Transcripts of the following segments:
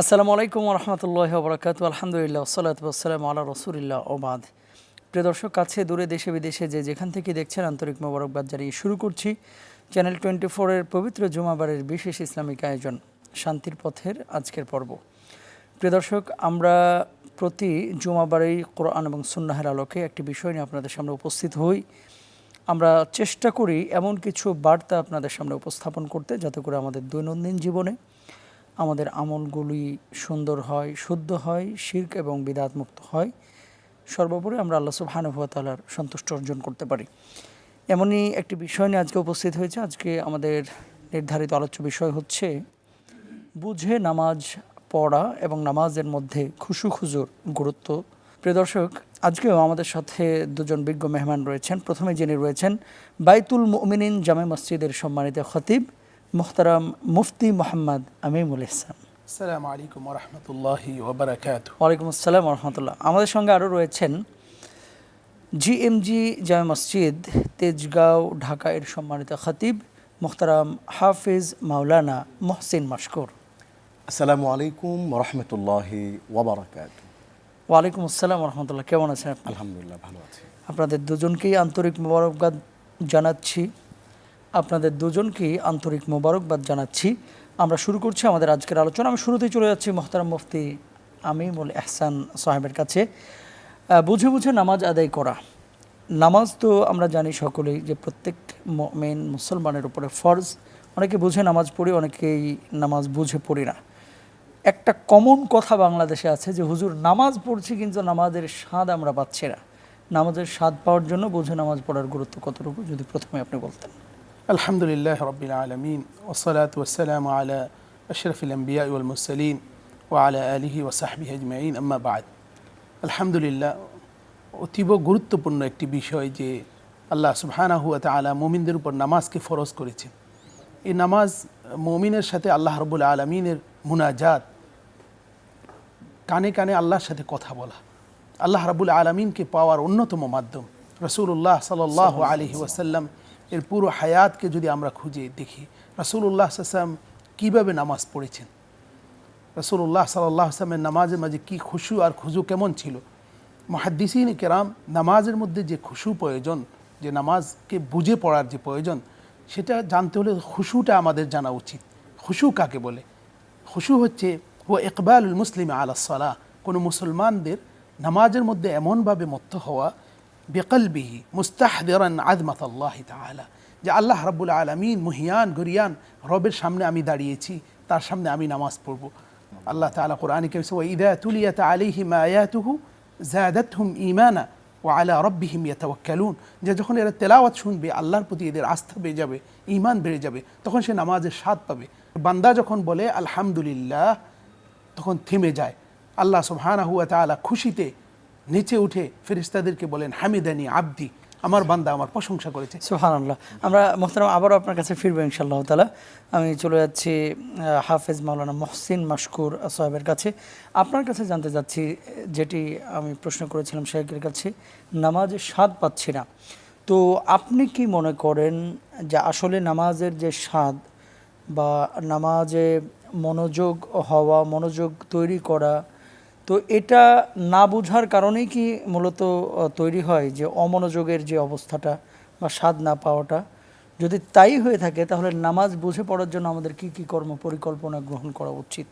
আসসালামু আলাইকুম রহমতুল্লাহ বরকাত আলহামদুলিল্লাহ আসসালাম আল্লাহ রসুলিল্লাহ ওবাদ প্রিয় দর্শক, কাছে দূরে, দেশে, বিদেশে যে যেখান থেকে দেখছেন আন্তরিক মোবারকবাদ জানিয়ে শুরু করছি চ্যানেল টোয়েন্টি ফোরের পবিত্র জুমাবারের বিশেষ ইসলামিক আয়োজন, শান্তির পথের আজকের পর্ব। প্রিয় দর্শক, আমরা প্রতি জুমাবারেই কোরআন এবং সুন্নাহের আলোকে একটি বিষয় নিয়ে আপনাদের সামনে উপস্থিত হই। আমরা চেষ্টা করি এমন কিছু বার্তা আপনাদের সামনে উপস্থাপন করতে, যাতে করে আমাদের দৈনন্দিন জীবনে আমাদের আমলগুলি সুন্দর হয়, শুদ্ধ হয়, শির্ক এবং বিদাত মুক্ত হয়। সর্বোপরি আমরা আল্লাহ সুবহানুভতালার সন্তুষ্ট অর্জন করতে পারি। এমনই একটি বিষয় নিয়ে আজকে উপস্থিত হয়েছে। আজকে আমাদের নির্ধারিত আলোচ্য বিষয় হচ্ছে বুঝে নামাজ পড়া এবং নামাজের মধ্যে খুশু খুজুর গুরুত্ব। প্রিয় দর্শক, আজকেও আমাদের সাথে দুজন বিজ্ঞ মেহমান রয়েছেন। প্রথমে যিনি রয়েছেন বাইতুল মুমিনিন জামে মসজিদের সম্মানিত খতিব মোহতারাম মুফতি মোহাম্মদ আমিমুল ইসলাম। আসসালামু আলাইকুম রহমতুল্লাহি ওয়ালাইকুম আসসালাম রহমতুল্লাহ আমাদের সঙ্গে আরও রয়েছেন জিএমজি জামে মসজিদ তেজগাঁও ঢাকা এর সম্মানিত খতিব মোখতারাম হাফিজ মাওলানা মোহসিন মাসকুর আসসালামু আলাইকুম রহমতুল্লাহি ওবরাকাত ওয়ালাইকুম আসসালাম রহমতুল্লাহ কেমন আছেন আলহামদুলিল্লাহ ভালো আছি। আপনাদের দুজনকেই আন্তরিক মোবারকবাদ জানাচ্ছি। আপনাদের দুজনকেই আন্তরিক মোবারকবাদ জানাচ্ছি। আমরা শুরু করছি আমাদের আজকের আলোচনা। আমি শুরুতেই চলে যাচ্ছি মোহতারাম মুফতি আমিমুল এহসান সাহেবের কাছে। বুঝে বুঝে নামাজ আদায় করা। নামাজ তো আমরা জানি সকলেই যে প্রত্যেক মেন মুসলমানের উপরে ফরজ। অনেকে বুঝে নামাজ পড়ি, অনেকেই নামাজ বুঝে পড়ি না। একটা কমন কথা বাংলাদেশে আছে যে, হুজুর, নামাজ পড়ছি কিন্তু নামাজের স্বাদ আমরা পাচ্ছি না। নামাজের স্বাদ পাওয়ার জন্য বুঝে নামাজ পড়ার গুরুত্ব কতটুকু? যদি প্রথমে আপনি বলতেন। الحمد لله رب العالمين والصلاة والسلام على أشرف الأنبياء والمرسلين وعلى آله وصحبه أجمعين أما بعد الحمد لله অতীব গুরুত্বপূর্ণ একটি বিষয় যে আল্লাহ সুবহানাহু ওয়া তাআলা মুমিনদের উপর নামাজকে ফরজ করেছেন এই নামাজ মুমিনের সাথে আল্লাহ রবুল আলমিনের মুনাজাত কানে কানে আল্লাহর সাথে কথা বলা আল্লাহ রাবুল আলমিনকে পাওয়ার অন্যতম মাধ্যম রসুল্লাহ সাল আলহি ওয়াসাল্লাম এর পুরো হায়াতকে যদি আমরা খুঁজে দেখি রসুল্লাহ সাল্লাম কীভাবে নামাজ পড়েছেন? রসুল্লাহ সাল্লাহ আসলামের নামাজের মাঝে কী খুশু আর খুজু কেমন ছিল? মহাদ্দিসিন কেরাম নামাজের মধ্যে যে খুশু প্রয়োজন, যে নামাজকে বুঝে পড়ার যে প্রয়োজন, সেটা জানতে হলে খুশুটা আমাদের জানা উচিত। খুশু কাকে বলে? খুশু হচ্ছে ও ইকবালুল মুসলিম আলাসালাহ কোনো মুসলমানদের নামাজের মধ্যে এমনভাবে মত্ত হওয়া বেকলবিহি মুস্তাহদেরান আদমাত আল্লাহ তালা যে আল্লাহ রাবুল আলমিন মুহিয়ান, গরিয়ান, রবের সামনে আমি দাঁড়িয়েছি, তার সামনে আমি নামাজ পড়ব। আল্লাহ তালা কোরআন কেমস ইদা তুলিয়াত আলিহিম আয়াতুহু জাদাতহুম ইমানা ও আলা রব্বিহিম ইয়াতাওয়াক্কালুন। যে যখন এরা তেলাওয়াত শুনবে, আল্লাহর প্রতি এদের আস্থা বেড়ে যাবে ইমান বেড়ে যাবে, তখন সে নামাজের স্বাদ পাবে। বান্দা যখন বলে, আলহামদুলিল্লাহ, তখন থেমে যায়। আল্লাহ সুবহানাহু ওয়া তাআলা খুশিতে নিচে উঠে ফেরেশতাদেরকে বলেন, হামিদানি আব্দি, আমার বান্দা আমার প্রশংসা করেছে। সুহান আল্লাহ আমরা মোহতারাম, আবারও আপনার কাছে ফিরবো ইনশাআল্লাহ তালা আমি চলে যাচ্ছি হাফেজ মাওলানা মহসিন মাসকুর সাহেবের কাছে। আপনার কাছে জানতে চাচ্ছি যেটি আমি প্রশ্ন করেছিলাম শেখের কাছে, নামাজের স্বাদ পাচ্ছি না। তো আপনি কি মনে করেন যে আসলে নামাজের যে স্বাদ বা নামাজে মনোযোগ হওয়া, মনোযোগ তৈরি করা তো এটা না বোঝার কারণেই কি মূলত তৈরি হয় যে অমনোযোগের যে অবস্থাটা বা স্বাদ না পাওয়াটা? যদি তাই হয়ে থাকে, তাহলে নামাজ বুঝে পড়ার জন্য আমাদের কি কি কর্ম পরিকল্পনা গ্রহণ করা উচিত?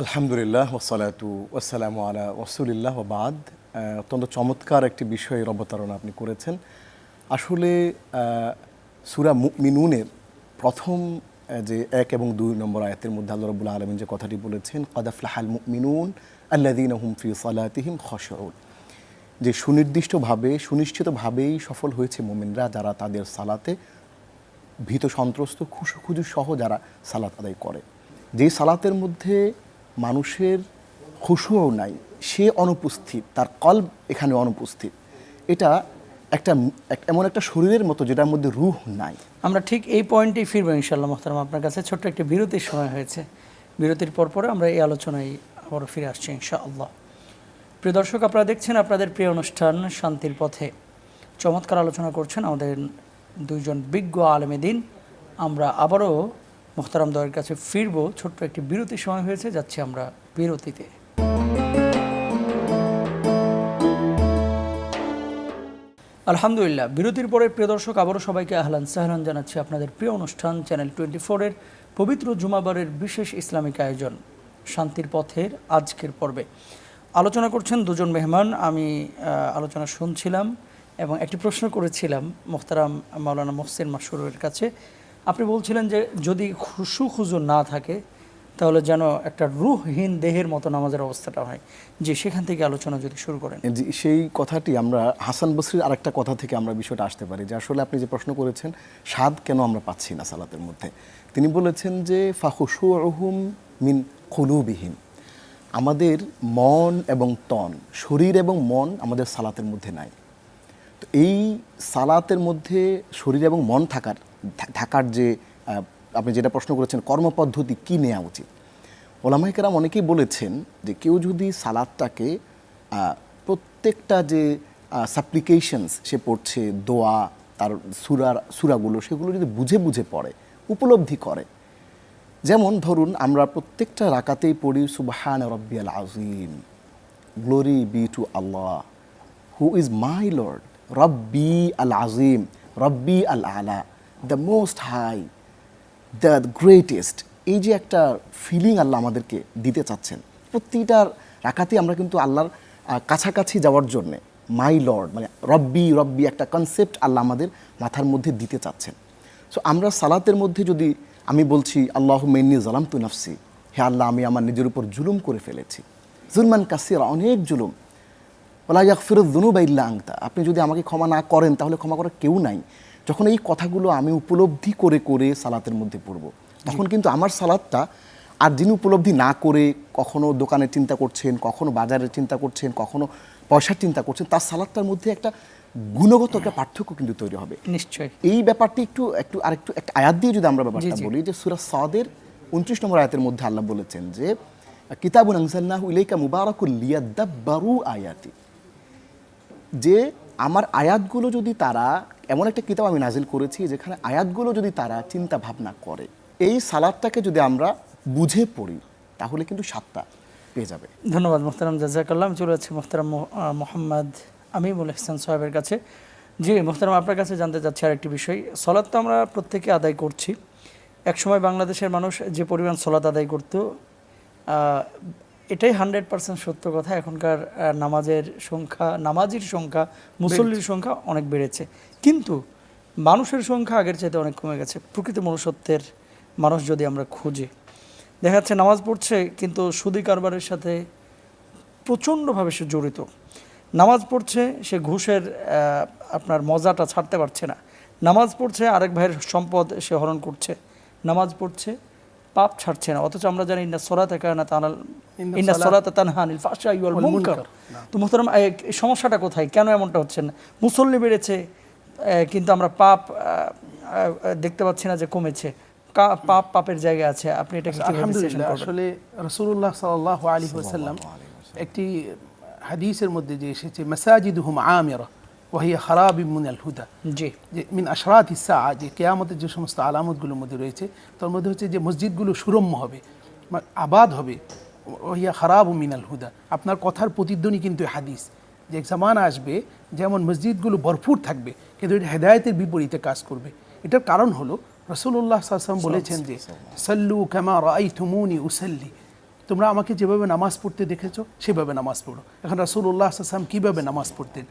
আলহামদুলিল্লাহ ওসালাতু ওসালামু আলা রসুলিল্লাহ বাদ। অত্যন্ত চমৎকার একটি বিষয়ের অবতারণা আপনি করেছেন। আসলে সুরা মিনুনের প্রথম যে এক এবং দুই নম্বর আয়াতের মধ্যে আল্লাহ রবুল্লা আলমিন যে কথাটি বলেছেন কদাফলাহাল মিনুন আল্লাদিন হুম ফি সালাতিহিম খসরুল যে সুনির্দিষ্টভাবে, সুনিশ্চিতভাবেই সফল হয়েছে মোমেনরা যারা তাদের সালাতে ভীত সন্ত্রস্ত খুশু খুজু সহ যারা সালাত আদায় করে। যে সালাতের মধ্যে মানুষের খুশুও নাই, সে অনুপস্থিত, তার কল্ব এখানে অনুপস্থিত। এটা একটা, এক- এমন একটা শরীরের মতো যেটার মধ্যে রুহ নাই। আমরা ঠিক এই পয়েন্টেই ফিরবো ইনশাল্লাহ মোহতারাম। আপনার কাছে ছোট্ট একটি বিরতির সময় হয়েছে। বিরতির পর পরে আমরা এই আলোচনায় আবারও ফিরে আসছি ইনশাআল্লাহ। প্রিয় দর্শক, আপনারা দেখছেন আপনাদের প্রিয় অনুষ্ঠান শান্তির পথে। চমৎকার আলোচনা করছেন আমাদের দুইজন বিজ্ঞ আলেমে দিন। আমরা আবারও মোহতারাম দয়ের কাছে ফিরবো। ছোট্ট একটি বিরতির সময় হয়েছে, যাচ্ছি আমরা বিরতিতে। আলহামদুলিল্লাহ, বিরতির পরে প্রিয় দর্শক, আবারও সবাইকে আহলান সাহলান জানাচ্ছি আপনাদের প্রিয় অনুষ্ঠান চ্যানেল টোয়েন্টি ফোরের পবিত্র জুমাবারের বিশেষ ইসলামিক আয়োজন, শান্তির পথের আজকের পর্বে। আলোচনা করছেন দুজন মেহমান, আমি আলোচনা শুনছিলাম এবং একটি প্রশ্ন করেছিলাম মোখতারাম মাওলানা মোহসিন মাসুরের কাছে। আপনি বলছিলেন যে যদি খুশু খুজু না থাকে তাহলে যেন একটা রুহহীন দেহের মতো নামাজের অবস্থাটা হয়, যে সেখান থেকে আলোচনা যদি শুরু করেন। সেই কথাটি আমরা, হাসান বসরির আরেকটা কথা থেকে আমরা বিষয়টা আসতে পারি, যে আসলে আপনি যে প্রশ্ন করেছেন, স্বাদ কেন আমরা পাচ্ছি না সালাতের মধ্যে? তিনি বলেছেন যে ফাহুসুহুম মিন কুলুবিহীন আমাদের মন এবং তন, শরীর এবং মন আমাদের সালাতের মধ্যে নাই। তো এই সালাতের মধ্যে শরীর এবং মন থাকার থাকার যে আপনি যেটা প্রশ্ন করেছেন, কর্মপদ্ধতি কি নেওয়া উচিত? ওলামাইকেরাম অনেকেই বলেছেন যে কেউ যদি সালাদটাকে প্রত্যেকটা যে সাপ্লিকেশনস সে পড়ছে, দোয়া, তার সুরার সুরাগুলো, সেগুলো যদি বুঝে বুঝে পড়ে, উপলব্ধি করে। যেমন ধরুন, আমরা প্রত্যেকটা রাকাতেই পড়ি, সুবহান রব্বিয়াল আজিম glory be to Allah who is my lord রব্বি আল আজিম রব্বি আল আলা the most high the greatest এই যে একটা ফিলিং আল্লাহ আমাদেরকে দিতে চাচ্ছেন। প্রতিটা রাখাতে আমরা কিন্তু আল্লাহর কাছাকাছি যাওয়ার জন্যে মাই লর্ড মানে রব্বি রব্বি একটা কনসেপ্ট আল্লাহ আমাদের মাথার মধ্যে দিতে চাচ্ছেন। সো আমরা সালাতের মধ্যে যদি আমি বলছি আল্লাহ মেন্নি জালাম তু নাফসি। হে আল্লাহ, আমি আমার নিজের উপর জুলুম করে ফেলেছি। জুলমান কাসিরা, অনেক জুলুম। ওলা ইয়াকফিরুদ দুনুবা ইল্লা আংতা আপনি যদি আমাকে ক্ষমা না করেন, তাহলে ক্ষমা করার কেউ নাই। যখন এই কথাগুলো আমি উপলব্ধি করে করে সালাতের মধ্যে পড়ব তখন কিন্তু আমার সালাদটা আর যিনি উপলব্ধি না করে কখনো দোকানের চিন্তা করছেন কখনো বাজারের চিন্তা করছেন কখনো পয়সার চিন্তা করছেন তার সালাদটার মধ্যে একটা গুণগত একটা পার্থক্য কিন্তু তৈরি হবে। নিশ্চয়ই। এই ব্যাপারটি একটু একটু আরেকটু একটা আয়াত দিয়ে যদি আমরা ব্যাপারটা বলি যে সুরা সাদের উনত্রিশ নম্বর আয়াতের মধ্যে আল্লাহ বলেছেন যে কিতাবুন আনসালনাহু ইলাইকা মুবারাকুল লিয়াদাব্বারু আয়াতি। যে আমার আয়াতগুলো যদি তারা, এমন একটা কিতাব আমি নাজিল করেছি যেখানে আয়াতগুলো যদি তারা চিন্তা ভাবনা করে, এই সালাদটাকে যদি আমরা বুঝে পড়ি, তাহলে কিন্তু সাতটা পেয়ে যাবে। ধন্যবাদ মোহতারাম, জাজাকাল্লাহ। আমি চলে যাচ্ছি মোহতারাম মোহাম্মদ আমিমুল ইহসান সাহেবের কাছে। জি, মোহতারাম, আপনার কাছে জানতে চাচ্ছি আরেকটি বিষয়। সলাদ তো আমরা প্রত্যেকে আদায় করছি। একসময় বাংলাদেশের মানুষ যে পরিমাণ সলাৎ আদায় করতো এটাই হান্ড্রেড পার্সেন্ট সত্য কথা। এখনকার নামাজের সংখ্যা নামাজির সংখ্যা মুসল্লির সংখ্যা অনেক বেড়েছে। কিন্তু মানুষের সংখ্যা আগের চাইতে অনেক কমে গেছে। প্রকৃত মনুষ্যত্বের মানুষ যদি আমরা খুঁজি দেখা যাচ্ছে নামাজ পড়ছে কিন্তু সুদি কারবারের সাথে প্রচণ্ডভাবে সে জড়িত। নামাজ পড়ছে সে ঘুষের আপনার মজাটা ছাড়তে পারছে না। নামাজ পড়ছে আরেক ভাইয়ের সম্পদ সে হরণ করছে। নামাজ পড়ছে পাপ ছাড়ছে না। অথচ আমরা জানি না সরাতে কারণে তানাল ইন্না ইন্না তানহানিল ওয়াল ওয়াল মুনকার। তো মোহতারাম এই সমস্যাটা কোথায়? কেন এমনটা হচ্ছে না? মুসল্লি বেড়েছে আহ, কিন্তু আমরা পাপ দেখতে পাচ্ছি না যে কমেছে। পাপ পাপের জায়গা আছে। আপনি এটা আলহামদুলিল্লাহ আসলে রসুল্লাহ সাল্লাহ আলী ওসাল্লাম একটি হাদিসের মধ্যে যে এসেছে মাসাজিদ হুম আমেরা ওয়াহিয়া খারাপ ইমুন আল হুদা জি মিন আশরাত ইসা যে কেয়ামতের যে সমস্ত আলামতগুলোর মধ্যে রয়েছে তার মধ্যে হচ্ছে যে মসজিদগুলো সুরম্য হবে আবাদ হবে। ওহিয়া খারাপ মিনাল হুদা আপনার কথার প্রতিধ্বনি কিন্তু হাদিস। যে এক জামান আসবে যেমন মসজিদগুলো ভরপুর থাকবে কিন্তু এটা হেদায়তের বিপরীতে কাজ করবে। এটার কারণ হলো রসুল্লাহ সাল্লাম বলেছেন যে সাল্লু কামা রাই তুমুনি উসাল্লি। তোমরা আমাকে যেভাবে নামাজ পড়তে দেখেছ সেভাবে নামাজ পড়ো। এখন রসুল্লাহ আসলাম কীভাবে নামাজ পড়তেন?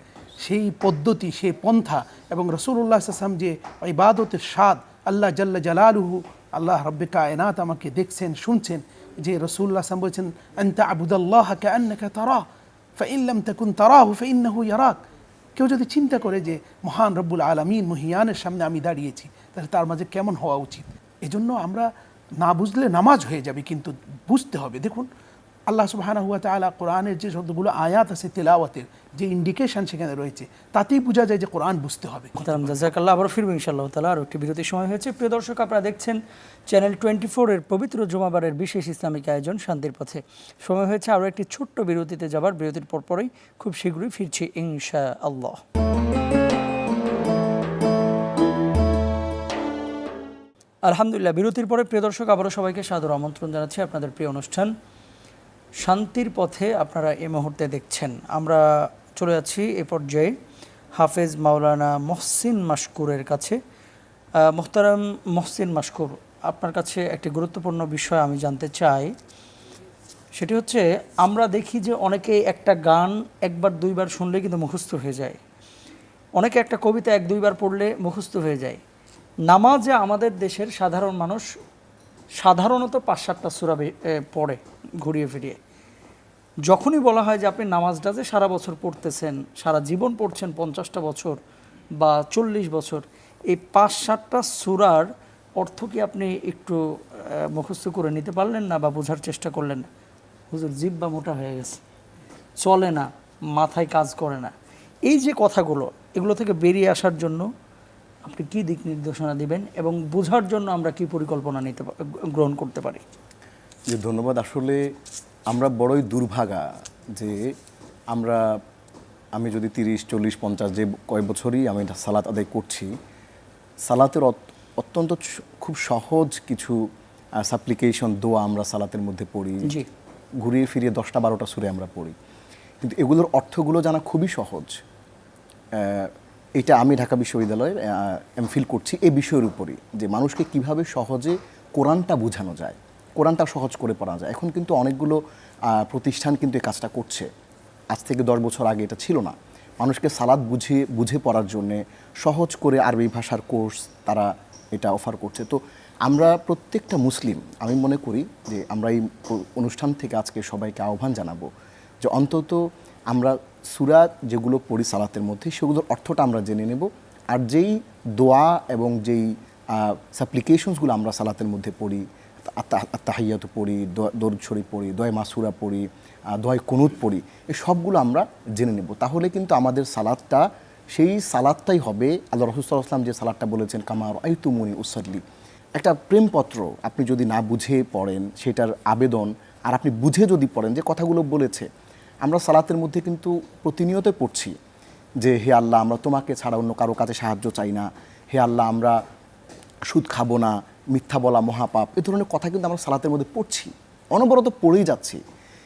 সেই পদ্ধতি, সেই পন্থা এবং রসুল্লাহ আসলাম যে ইবাদতের স্বাদ আল্লাহ জাল্লা জালালুহু, আল্লাহ রব্বে কায়নাত আমাকে দেখছেন, শুনছেন যে রসুল্লাহ আসলাম বলছেন, আন্তা আবুদাল্লাহ কে তারা ফাইল্লাম তাকুন তারাহু ফাইন্নাহু ইয়ারাক। কেউ যদি চিন্তা করে যে মহান রব্বুল আলমিন মহিয়ানের সামনে আমি দাঁড়িয়েছি, তাহলে তার মাঝে কেমন হওয়া উচিত? এজন্য আমরা না বুঝলে নামাজ হয়ে যাবে, কিন্তু বুঝতে হবে। দেখুন আল্লাহ সুবহানাহু ওয়া তাআলা কোরআনের যে শব্দগুলো, আয়াত আছে, তেলাওয়াতের যে ইন্ডিকেশন সেখানে রয়েছে, তাতেই বোঝা যায় যে কোরআন বুঝতে হবে। জাজাকাল্লাহ আবার ফিরব ইনশাল্লাহ তালা আর একটি বিরতির সময় হয়েছে। প্রিয় দর্শক, আপনারা দেখছেন চ্যানেল টোয়েন্টি ফোরের পবিত্র জমাবারের বিশেষ ইসলামিক আয়োজন শান্তির পথে। সময় হয়েছে আরও একটি ছোট্ট বিরতিতে যাবার। বিরতির পরপরই খুব শীঘ্রই ফিরছি ইনশা আল্লাহ আলহামদুলিল্লাহ, বিরতির পরে প্রিয় দর্শক, আবারও সবাইকে সাদর আমন্ত্রণ জানাচ্ছি আপনাদের প্রিয় অনুষ্ঠান। শান্তির পথে আপনারা এই মুহূর্তে দেখছেন। আমরা চলে যাচ্ছি এ পর্যায়ে হাফেজ মাওলানা মহসিন মাসকুরের কাছে। মোহতারাম মহসিন মাসকুর আপনার কাছে একটি গুরুত্বপূর্ণ বিষয় আমি জানতে চাই। সেটি হচ্ছে, আমরা দেখি যে অনেকে একটা গান একবার দুইবার শুনলে কিন্তু মুখস্থ হয়ে যায়। অনেকে একটা কবিতা এক দুইবার পড়লে মুখস্থ হয়ে যায়। নামাজে আমাদের দেশের সাধারণ মানুষ সাধারণত পাঁচ সাতটা সুরা পড়ে, ঘুরিয়ে ফিরিয়ে। যখনই বলা হয় যে আপনি নামাজটা যে সারা বছর পড়তেছেন, সারা জীবন পড়ছেন পঞ্চাশটা বছর বা চল্লিশ বছর, এই পাঁচ সাতটা সুরার অর্থ কি আপনি একটু মুখস্থ করে নিতে পারলেন না বা বোঝার চেষ্টা করলেন না? হুজুর জিভ বা মোটা হয়ে গেছে। চলে না, মাথায় কাজ করে না। এই যে কথাগুলো, এগুলো থেকে বেরিয়ে আসার জন্য আপনি কি দিক নির্দেশনা দিবেন এবং বোঝার জন্য আমরা কি পরিকল্পনা নিতে গ্রহণ করতে পারি? যে ধন্যবাদ। আসলে আমরা বড়ই দুর্ভাগা যে আমরা আমি যদি তিরিশ চল্লিশ পঞ্চাশ যে কয়েক বছরই আমি সালাত আদায় করছি সালাতের অত্যন্ত খুব সহজ কিছু সাপ্লিকেশন দোয়া আমরা সালাতের মধ্যে পড়ি। ঘুরিয়ে ফিরিয়ে দশটা বারোটা সুরে আমরা পড়ি। কিন্তু এগুলোর অর্থগুলো জানা খুবই সহজ। এটা আমি ঢাকা বিশ্ববিদ্যালয়ে এমফিল করছি এই বিষয়ের উপরই, যে মানুষকে কীভাবে সহজে কোরআনটা বোঝানো যায়, কোরআনটা সহজ করে পড়া যায়। এখন কিন্তু অনেকগুলো প্রতিষ্ঠান কিন্তু এই কাজটা করছে। আজ থেকে দশ বছর আগে এটা ছিল না। মানুষকে সালাদ বুঝে বুঝে পড়ার জন্যে সহজ করে আরবি ভাষার কোর্স তারা এটা অফার করছে। তো আমরা প্রত্যেকটা মুসলিম, আমি মনে করি যে আমরা এই অনুষ্ঠান থেকে আজকে সবাইকে আহ্বান জানাব যে অন্তত আমরা সুরা যেগুলো পড়ি সালাতের মধ্যে, সেগুলোর অর্থটা আমরা জেনে নেব। আর যেই দোয়া এবং যেই সাপ্লিকেশনসগুলো আমরা সালাতের মধ্যে পড়ি তাহাইয়াত পড়ি দরুদ শরীফ পড়ি দয় মাসুরা পড়ি দয় কুনুত পড়ি এই সবগুলো আমরা জেনে নেব। তাহলে কিন্তু আমাদের সালাদটা সেই সালাদটাই হবে। আল্লাহ রসুল্লাহ আসলাম যে সালাদটা বলেছেন কামার আইতুমনি উসাল্লি। একটা প্রেমপত্র আপনি যদি না বুঝে পড়েন, সেটার আবেদন, আর আপনি বুঝে যদি পড়েন, যে কথাগুলো বলেছে আমরা সালাতের মধ্যে কিন্তু প্রতিনিয়ত পড়ছি যে, হে আল্লাহ, আমরা তোমাকে ছাড়া অন্য কারও কাছে সাহায্য চাই না। হে আল্লাহ, আমরা সুদ খাব না, মিথ্যা বলা মহাপাপ। এ ধরনের কথা কিন্তু আমরা সালাতের মধ্যে পড়ছি। অনবরত পড়েই যাচ্ছি।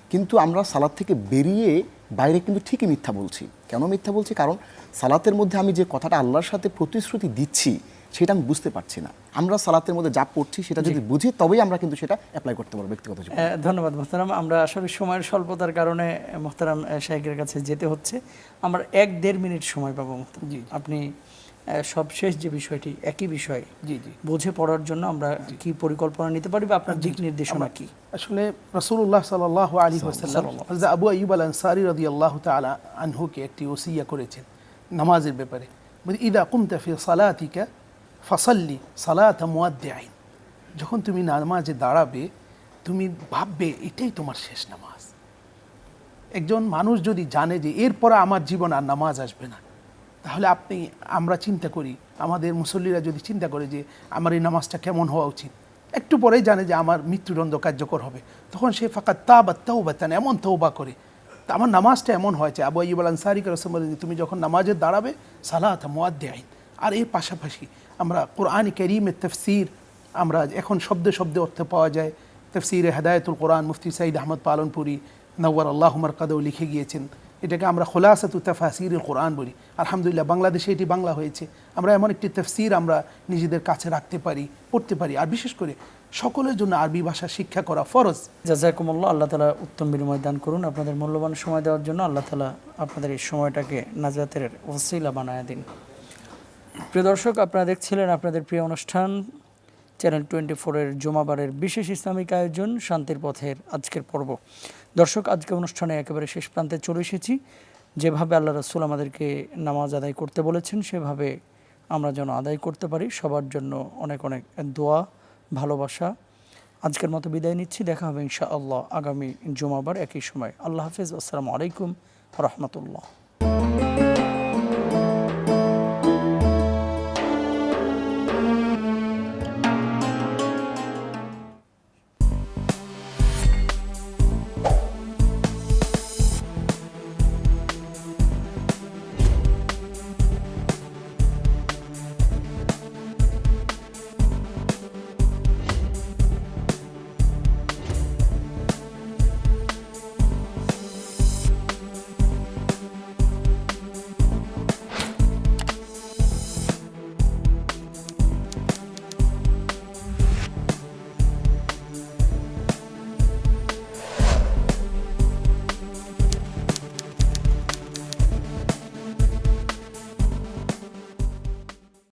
কিন্তু আমরা সালাদ থেকে বেরিয়ে বাইরে কিন্তু ঠিকই মিথ্যা বলছি। কেন মিথ্যা বলছি? কারণ সালাতের মধ্যে আমি যে কথাটা আল্লাহর সাথে প্রতিশ্রুতি দিচ্ছি সেটা আমি বুঝতে পারছি না। আমরা সালাতের মধ্যে যা পড়ছি সেটা যদি বুঝি তবেই আমরা কিন্তু সেটা অ্যাপ্লাই করতে পারব ব্যক্তিগত জীবনে। ধন্যবাদ মোহতারাম। আমরা আসলে সময়ের স্বল্পতার কারণে মোহতারাম শাহেকের কাছে যেতে হচ্ছে। আমরা এক দেড় মিনিট সময় পাবো মোহতারাম। জি। আপনি সবশেষ যে বিষয়টি একই বিষয় জি জি। বুঝে পড়ার জন্য আমরা কি পরিকল্পনা নিতে পারি বা আপনার দিক নির্দেশনা কি? আসলে রসুল্লাহ সাল আলী ওসাল্লাম হযরত আবু আইব আল আনসারি রদি আল্লাহ তালা আনহুকে একটি ওসিয়া করেছেন নামাজের ব্যাপারে। বলি ইদা কুমতা ফি সালাতিকা ফসল্লি সালাত মুয়াদ্দিআইন যখন তুমি নামাজে দাঁড়াবে, তুমি ভাববে, এটাই তোমার শেষ নামাজ। একজন মানুষ যদি জানে যে এরপরে আমার জীবন আর নামাজ আসবে না, তাহলে আপনি, আমরা চিন্তা করি, আমাদের মুসল্লিরা যদি চিন্তা করে যে আমার এই নামাজটা কেমন হওয়া উচিত, একটু পরেই জানে যে আমার মৃত্যুদণ্ড কার্যকর হবে। তখন সে ফাঁকা তা বা তাও বাতান এমন তৌবা করে, তা আমার নামাজটা এমন হয়েছে? আবু আইব আল আনসারিকে রসম তুমি যখন নামাজে দাঁড়াবে, সালাত মোয়াদ্দে আইন আর এর পাশাপাশি আমরা কোরআন করিমের তফসির, আমরা এখন শব্দে শব্দে অর্থ পাওয়া যায়। তফসিরে হেদায়তুল কোরআন মুফতি সাইদ আহমদ পালনপুরি নওয়ার আল্লাহ কাদেও লিখে গিয়েছেন। এটাকে আমরা খোলাসাতু তাফাসির কোরআন বলি। আলহামদুলিল্লাহ বাংলাদেশে এটি বাংলা হয়েছে। আমরা এমন একটি তফসির আমরা নিজেদের কাছে রাখতে পারি, পড়তে পারি। আর বিশেষ করে সকলের জন্য আরবি ভাষা শিক্ষা করা ফরজ। জাজাকুমুল্লাহ, আল্লাহ তালা উত্তম বিনিময় দান করুন। আপনাদের মূল্যবান সময় দেওয়ার জন্য আল্লাহ তালা আপনাদের এই সময়টাকে নাজাতের ওসিলা বানায় দিন। প্রিয় দর্শক, আপনারা দেখছিলেন আপনাদের প্রিয় অনুষ্ঠান চ্যানেল টোয়েন্টি ফোরের জুমাবারের বিশেষ ইসলামিক আয়োজন, শান্তির পথের আজকের পর্ব। দর্শক, আজকে অনুষ্ঠানে একেবারে শেষ প্রান্তে চলে এসেছি। যেভাবে আল্লাহ রসুল আমাদেরকে নামাজ আদায় করতে বলেছেন, সেভাবে আমরা যেন আদায় করতে পারি। সবার জন্য অনেক অনেক দোয়া, ভালোবাসা। আজকের মতো বিদায় নিচ্ছি। দেখা হবে ইনশা আল্লাহ আগামী জুমাবার একই সময়। আল্লাহ হাফিজ। আসসালামু আলাইকুম রহমতুল্লাহ।